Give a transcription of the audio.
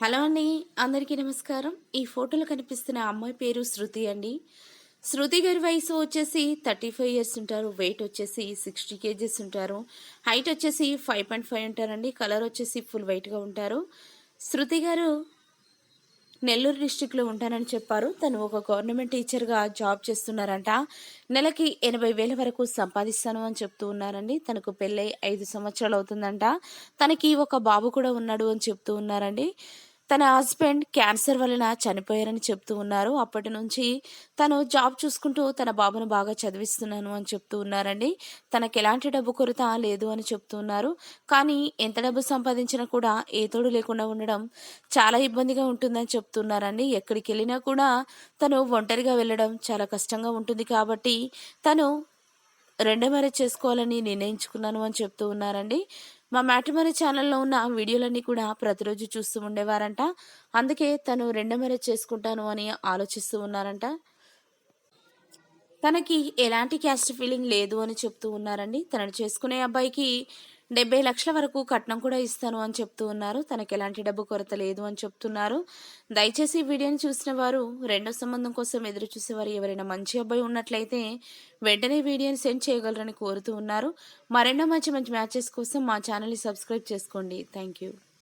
Hello అండి అందరికీ నమస్కారం. ఈ ఫోటోలో కనిపిస్తున్న అమ్మాయి పేరు శృతి అండి. శృతి గారి వయసు వచ్చేసి థర్టీ ఫైవ్ ఇయర్స్ ఉంటారు. వెయిట్ వచ్చేసి సిక్స్టీ కేజీస్ ఉంటారు. హైట్ వచ్చేసి ఫైవ్ పాయింట్ ఫైవ్ ఉంటారండి కలర్ వచ్చేసి ఫుల్ వైట్గా ఉంటారు. శృతి గారు నెల్లూరు డిస్టిక్లో ఉంటానని చెప్పారు. తను ఒక గవర్నమెంట్ టీచర్గా జాబ్ చేస్తున్నారంట. నెలకి ఎనభై వేల వరకు సంపాదిస్తాను అని చెప్తూ ఉన్నారండి. తనకు పెళ్ళై ఐదు సంవత్సరాలు అవుతుందంట. తనకి ఒక బాబు కూడా ఉన్నాడు అని చెప్తూ ఉన్నారండి. తన హస్బెండ్ క్యాన్సర్ వలన చనిపోయారని చెప్తూ ఉన్నారు. అప్పటి నుంచి తను జాబ్ చూసుకుంటూ తన బాబును బాగా చదివిస్తున్నాను అని చెప్తూ ఉన్నారండి. తనకు ఎలాంటి డబ్బు కొరత లేదు అని చెప్తూ ఉన్నారు. కానీ ఎంత డబ్బు సంపాదించినా కూడా ఏ తోడు లేకుండా ఉండడం చాలా ఇబ్బందిగా ఉంటుందని చెప్తున్నారండి ఎక్కడికి వెళ్ళినా కూడా తను ఒంటరిగా వెళ్ళడం చాలా కష్టంగా ఉంటుంది కాబట్టి తను రెండో మ్యారేజ్ చేసుకోవాలని నిర్ణయించుకున్నాను అని చెప్తూ ఉన్నారండి. మా మ్యాట్రిమరీ ఛానల్లో ఉన్న వీడియోలన్నీ కూడా ప్రతిరోజు చూస్తూ ఉండేవారంట. అందుకే తను రెండో మ్యారేజ్ చేసుకుంటాను అని ఆలోచిస్తూ ఉన్నారంట. తనకి ఎలాంటి క్యాస్ట్ ఫీలింగ్ లేదు అని చెప్తూ ఉన్నారండి. తనను చేసుకునే అబ్బాయికి డెబ్బై లక్షల వరకు కట్నం కూడా ఇస్తాను అని చెప్తూ ఉన్నారు. తనకి ఎలాంటి డబ్బు కొరత లేదు అని చెప్తున్నారు. దయచేసి వీడియోని చూసిన వారు రెండో సంబంధం కోసం ఎదురు చూసేవారు ఎవరైనా మంచి అబ్బాయి ఉన్నట్లయితే వెంటనే వీడియోని సెండ్ చేయగలరని కోరుతూ ఉన్నారు. మరెన్నో మంచి మంచి మ్యాచెస్ కోసం మా ఛానల్ని సబ్స్క్రైబ్ చేసుకోండి. Thank you.